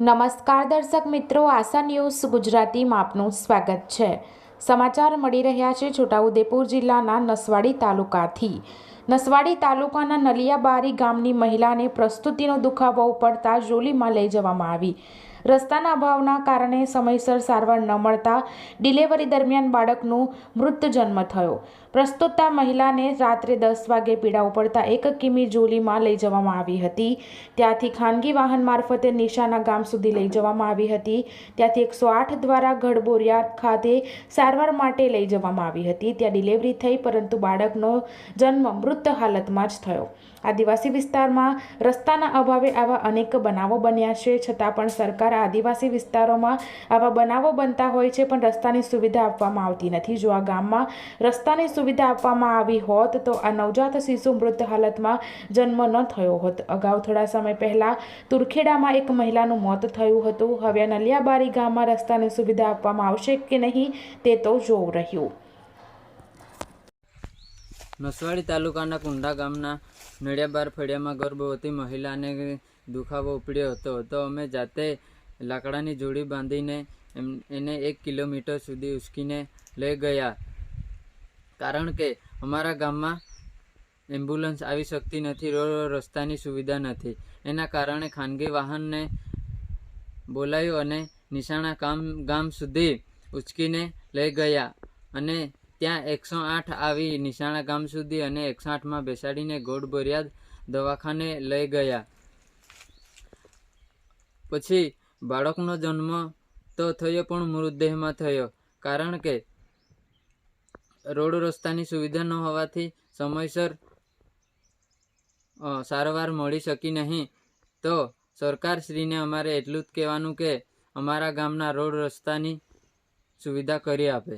નમસ્કાર દર્શક મિત્રો, આશા ન્યૂઝ ગુજરાતીમાં આપનું સ્વાગત છે. સમાચાર મળી રહ્યા છે છોટાઉદેપુર જિલ્લાના નસવાડી તાલુકાથી. નસવાડી તાલુકાના નલિયાબારી ગામની મહિલાને પ્રસ્તુતિનો દુખાવો પડતા જોલીમાં લઈ જવામાં આવી. રસ્તાના અભાવના કારણે સમયસર સારવાર ન મળતા ડિલિવરી દરમિયાન બાળકનું મૃત જન્મ થયો. પ્રસ્તુતતા મહિલાને રાત્રે દસ વાગે પીડા ઉપડતા એક કિમી જોલીમાં લઈ જવામાં આવી હતી. ત્યાંથી ખાનગી વાહન મારફતે નિશાના ગામ સુધી લઈ જવામાં આવી હતી. ત્યાંથી એકસો આઠ દ્વારા ગઢબોરિયા ખાતે સારવાર માટે લઈ જવામાં આવી હતી. ત્યાં ડિલિવરી થઈ, પરંતુ બાળકનો જન્મ મૃત હાલતમાં જ થયો. આદિવાસી વિસ્તારમાં રસ્તાના અભાવે આવા અનેક બનાવો બન્યા છે, છતાં પણ સરકાર આદિવાસી વિસ્તારોમાં આવા બનાવો બનતા હોય છે, પણ રસ્તાની સુવિધા આપવામાં આવતી નથી. જો આ ગામમાં રસ્તાની સુવિધા આપવામાં આવી હોત, તો આ નવજાત શિશુ મૃત હાલતમાં જન્મ ન થયો હોત. અગાઉ થોડા સમય પહેલાં તુરખેડામાં એક મહિલાનું મોત થયું હતું. હવે નલિયાબારી ગામમાં રસ્તાની સુવિધા આપવામાં આવશે કે નહીં, તે તો જોવું રહ્યું. નસવાડી તાલુકાના કુંડા ગામના નડિયાબાર ફળિયામાં ગર્ભવતી મહિલાને દુખાવો ઉપડ્યો હતો. તો અમે જાતે લાકડાની જોડી બાંધીને એમ, એને એક કિલોમીટર સુધી ઉચકીને લઈ ગયા. કારણ કે અમારા ગામમાં એમ્બ્યુલન્સ આવી શકતી નથી રસ્તાની સુવિધા નથી. એના કારણે ખાનગી વાહનને બોલાયું અને નિશાણા કામ, ગામ સુધી ઉચકીને લઈ ગયા અને ત્યાં એકસો આઠ આવી નિશાણા ગામ સુધી અને એકસો આઠમાં બેસાડીને ગોળ બોરિયાદ દવાખાને લઈ ગયા. પછી બાળકનો જન્મ તો થયો પણ મૃતદેહમાં થયો, કારણ કે રોડ રસ્તાની સુવિધા ન હોવાથી સમયસર સારવાર મળી શકી નહીં. તો સરકારશ્રીને અમારે એટલું જ કહેવાનું કે અમારા ગામના રોડ રસ્તાની સુવિધા કરી આપે.